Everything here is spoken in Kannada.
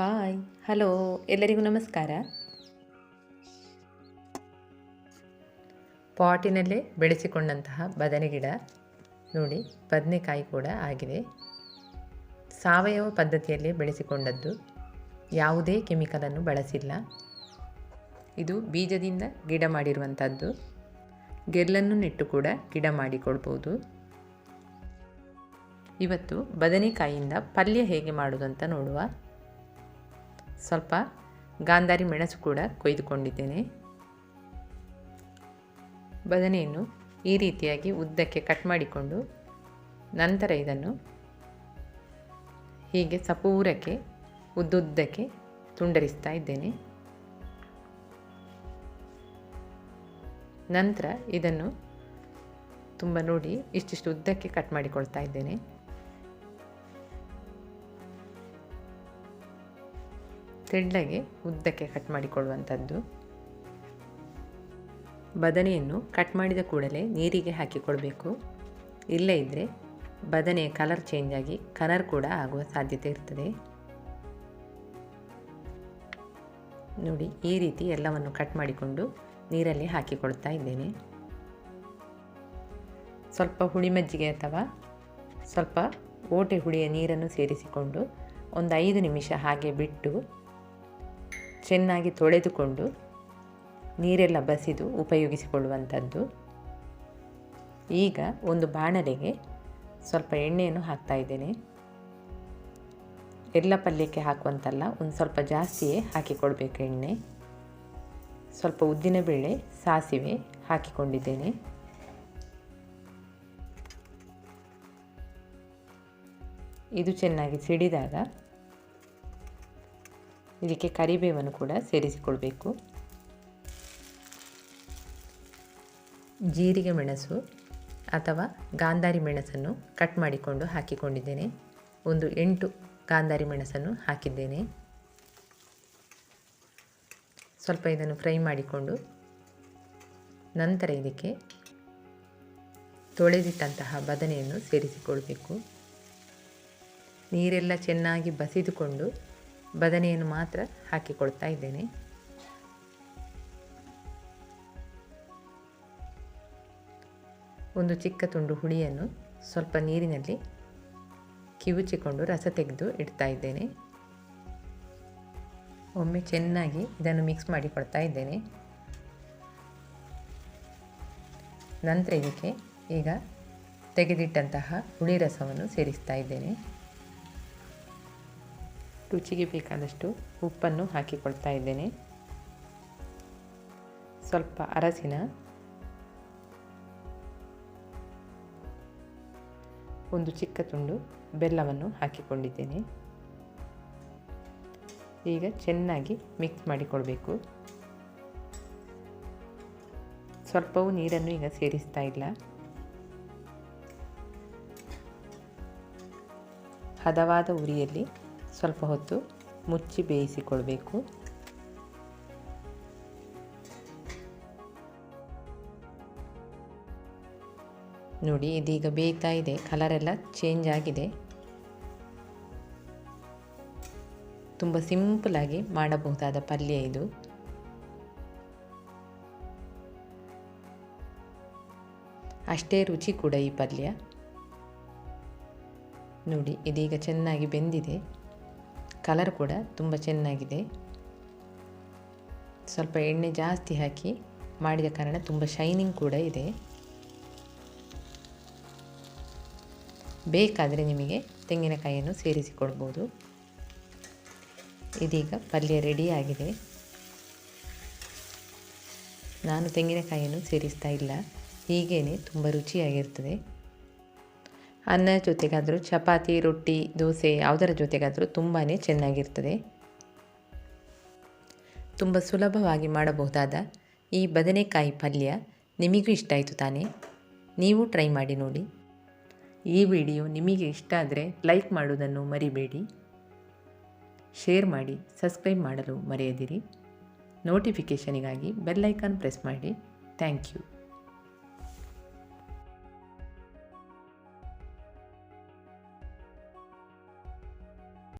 ಹಾಯ್ ಹಲೋ ಎಲ್ಲರಿಗೂ ನಮಸ್ಕಾರ. ಪಾಟಿನಲ್ಲೇ ಬೆಳೆಸಿಕೊಂಡಂತಹ ಬದನೆ ಗಿಡ ನೋಡಿ ಬದನೆಕಾಯಿ ಕೂಡ ಆಗಿದೆ. ಸಾವಯವ ಪದ್ಧತಿಯಲ್ಲಿ ಬೆಳೆಸಿಕೊಂಡದ್ದು. ಯಾವುದೇ ಕೆಮಿಕಲನ್ನು ಬಳಸಿಲ್ಲ. ಇದು ಬೀಜದಿಂದ ಗಿಡ ಮಾಡಿರುವಂಥದ್ದು ಗೆಲ್ಲನ್ನು ನೆಟ್ಟು ಕೂಡ ಗಿಡ ಮಾಡಿಕೊಳ್ಬೋದು. ಇವತ್ತು ಬದನೆಕಾಯಿಯಿಂದ ಪಲ್ಯ ಹೇಗೆ ಮಾಡೋದು ಅಂತ ನೋಡುವ. ಸ್ವಲ್ಪ ಗಾಂಧಾರಿ ಮೆಣಸು ಕೂಡ ಕೊಯ್ದುಕೊಂಡಿದ್ದೇನೆ. ಬದನೆಯನ್ನು ಈ ರೀತಿಯಾಗಿ ಉದ್ದಕ್ಕೆ ಕಟ್ ಮಾಡಿಕೊಂಡು ನಂತರ ಇದನ್ನು ಹೀಗೆ ಸಪೂರಕ್ಕೆ ಉದ್ದುದ್ದಕ್ಕೆ ತುಂಡರಿಸ್ತಾ ಇದ್ದೇನೆ. ನಂತರ ಇದನ್ನು ತುಂಬ ನೋಡಿ ಇಷ್ಟಿಷ್ಟು ಉದ್ದಕ್ಕೆ ಕಟ್ ಮಾಡಿಕೊಳ್ತಾ ಇದ್ದೇನೆ. ತೆಳ್ಳಗೆ ಉದ್ದಕ್ಕೆ ಕಟ್ ಮಾಡಿಕೊಳ್ಳುವಂಥದ್ದು. ಬದನೆಯನ್ನು ಕಟ್ ಮಾಡಿದ ಕೂಡಲೇ ನೀರಿಗೆ ಹಾಕಿಕೊಳ್ಬೇಕು. ಇಲ್ಲೇ ಇದ್ದರೆ ಬದನೆಯ ಕಲರ್ ಚೇಂಜ್ ಆಗಿ ಕಲರ್ ಕೂಡ ಆಗುವ ಸಾಧ್ಯತೆ ಇರ್ತದೆ. ನೋಡಿ, ಈ ರೀತಿ ಎಲ್ಲವನ್ನು ಕಟ್ ಮಾಡಿಕೊಂಡು ನೀರಲ್ಲಿ ಹಾಕಿಕೊಳ್ತಾ ಇದ್ದೇನೆ. ಸ್ವಲ್ಪ ಹುಳಿ ಮಜ್ಜಿಗೆ ಅಥವಾ ಸ್ವಲ್ಪ ಓಟೆ ಹುಳಿಯ ನೀರನ್ನು ಸೇರಿಸಿಕೊಂಡು ಒಂದು ಐದು ನಿಮಿಷ ಹಾಗೆ ಬಿಟ್ಟು ಚೆನ್ನಾಗಿ ತೊಳೆದುಕೊಂಡು ನೀರೆಲ್ಲ ಬಸಿದು ಉಪಯೋಗಿಸಿಕೊಳ್ಳುವಂಥದ್ದು. ಈಗ ಒಂದು ಬಾಣಲೆಗೆ ಸ್ವಲ್ಪ ಎಣ್ಣೆಯನ್ನು ಹಾಕ್ತಾ ಇದ್ದೇನೆ. ಎಲ್ಲ ಪಲ್ಯಕ್ಕೆ ಹಾಕುವಂತಲ್ಲ, ಒಂದು ಸ್ವಲ್ಪ ಜಾಸ್ತಿಯೇ ಹಾಕಿಕೊಳ್ಬೇಕು ಎಣ್ಣೆ. ಸ್ವಲ್ಪ ಉದ್ದಿನಬೇಳೆ ಸಾಸಿವೆ ಹಾಕಿಕೊಂಡಿದ್ದೇನೆ. ಇದು ಚೆನ್ನಾಗಿ ಸಿಡಿದಾಗ ಇದಕ್ಕೆ ಕರಿಬೇವನ್ನು ಕೂಡ ಸೇರಿಸಿಕೊಳ್ಬೇಕು. ಜೀರಿಗೆ ಮೆಣಸು ಅಥವಾ ಗಾಂಧಾರಿ ಮೆಣಸನ್ನು ಕಟ್ ಮಾಡಿಕೊಂಡು ಹಾಕಿಕೊಂಡಿದ್ದೇನೆ. ಒಂದು ಎಂಟು ಗಾಂಧಾರಿ ಮೆಣಸನ್ನು ಹಾಕಿದ್ದೇನೆ. ಸ್ವಲ್ಪ ಇದನ್ನು ಫ್ರೈ ಮಾಡಿಕೊಂಡು ನಂತರ ಇದಕ್ಕೆ ತೊಳೆದಿಟ್ಟಂತಹ ಬದನೆಯನ್ನು ಸೇರಿಸಿಕೊಳ್ಬೇಕು. ನೀರೆಲ್ಲ ಚೆನ್ನಾಗಿ ಬಸಿದುಕೊಂಡು ಬದನೆಯನ್ನು ಮಾತ್ರ ಹಾಕಿಕೊಳ್ತಾ ಇದ್ದೇನೆ. ಒಂದು ಚಿಕ್ಕ ತುಂಡು ಹುಳಿಯನ್ನು ಸ್ವಲ್ಪ ನೀರಿನಲ್ಲಿ ಕಿವುಚಿಕೊಂಡು ರಸ ತೆಗೆದು ಇಡ್ತಾ ಇದ್ದೇನೆ. ಒಮ್ಮೆ ಚೆನ್ನಾಗಿ ಇದನ್ನು ಮಿಕ್ಸ್ ಮಾಡಿ ಕೊಡ್ತಾ ಇದ್ದೇನೆ. ನಂತರ ಇದಕ್ಕೆ ಈಗ ತೆಗೆದಿಟ್ಟಂತಹ ಹುಳಿ ರಸವನ್ನು ಸೇರಿಸ್ತಾ ಇದ್ದೇನೆ. ರುಚಿಗೆ ಬೇಕಾದಷ್ಟು ಉಪ್ಪನ್ನು ಹಾಕಿಕೊಳ್ತಾ ಇದ್ದೇನೆ. ಸ್ವಲ್ಪ ಅರಸಿನ ಒಂದು ಚಿಕ್ಕ ತುಂಡು ಬೆಲ್ಲವನ್ನು ಹಾಕಿಕೊಂಡಿದ್ದೇನೆ. ಈಗ ಚೆನ್ನಾಗಿ ಮಿಕ್ಸ್ ಮಾಡಿಕೊಳ್ಬೇಕು. ಸ್ವಲ್ಪವೂ ನೀರನ್ನು ಈಗ ಸೇರಿಸ್ತಾ ಇಲ್ಲ. ಹದವಾದ ಉರಿಯಲ್ಲಿ ಸ್ವಲ್ಪ ಹೊತ್ತು ಮುಚ್ಚಿ ಬೇಯಿಸಿಕೊಳ್ಬೇಕು. ನೋಡಿ, ಇದೀಗ ಬೇಯ್ತಾ ಇದೆ. ಕಲರೆಲ್ಲ ಚೇಂಜ್ ಆಗಿದೆ. ತುಂಬ ಸಿಂಪಲಾಗಿ ಮಾಡಬಹುದಾದ ಪಲ್ಯ ಇದು. ಅಷ್ಟೇ ರುಚಿ ಕೂಡ ಈ ಪಲ್ಯ. ನೋಡಿ, ಇದೀಗ ಚೆನ್ನಾಗಿ ಬೆಂದಿದೆ. ಕಲರ್ ಕೂಡ ತುಂಬ ಚೆನ್ನಾಗಿದೆ. ಸ್ವಲ್ಪ ಎಣ್ಣೆ ಜಾಸ್ತಿ ಹಾಕಿ ಮಾಡಿದ ಕಾರಣ ತುಂಬ ಶೈನಿಂಗ್ ಕೂಡ ಇದೆ. ಬೇಕಾದರೆ ನಿಮಗೆ ತೆಂಗಿನಕಾಯಿಯನ್ನು ಸೇರಿಸಿಕೊಡ್ಬೋದು ಇದೀಗ ಪಲ್ಯ ರೆಡಿಯಾಗಿದೆ ನಾನು ತೆಂಗಿನಕಾಯಿಯನ್ನು ಸೇರಿಸ್ತಾ ಇಲ್ಲ. ಹೀಗೇ ತುಂಬ ರುಚಿಯಾಗಿರ್ತದೆ. ಅನ್ನ ಜೊತೆಗಾದರೂ, ಚಪಾತಿ, ರೊಟ್ಟಿ, ದೋಸೆ ಯಾವುದರ ಜೊತೆಗಾದರೂ ತುಂಬಾ ಚೆನ್ನಾಗಿರ್ತದೆ. ತುಂಬ ಸುಲಭವಾಗಿ ಮಾಡಬಹುದಾದ ಈ ಬದನೆಕಾಯಿ ಪಲ್ಯ ನಿಮಗೂ ಇಷ್ಟ ಆಯಿತು ತಾನೇ? ನೀವು ಟ್ರೈ ಮಾಡಿ ನೋಡಿ. ಈ ವಿಡಿಯೋ ನಿಮಗೆ ಇಷ್ಟ ಆದರೆ ಲೈಕ್ ಮಾಡುವುದನ್ನು ಮರಿಬೇಡಿ. ಶೇರ್ ಮಾಡಿ, ಸಬ್ಸ್ಕ್ರೈಬ್ ಮಾಡಲು ಮರೆಯದಿರಿ. ನೋಟಿಫಿಕೇಷನಿಗಾಗಿ ಬೆಲ್ಲೈಕಾನ್ ಪ್ರೆಸ್ ಮಾಡಿ. Thank you.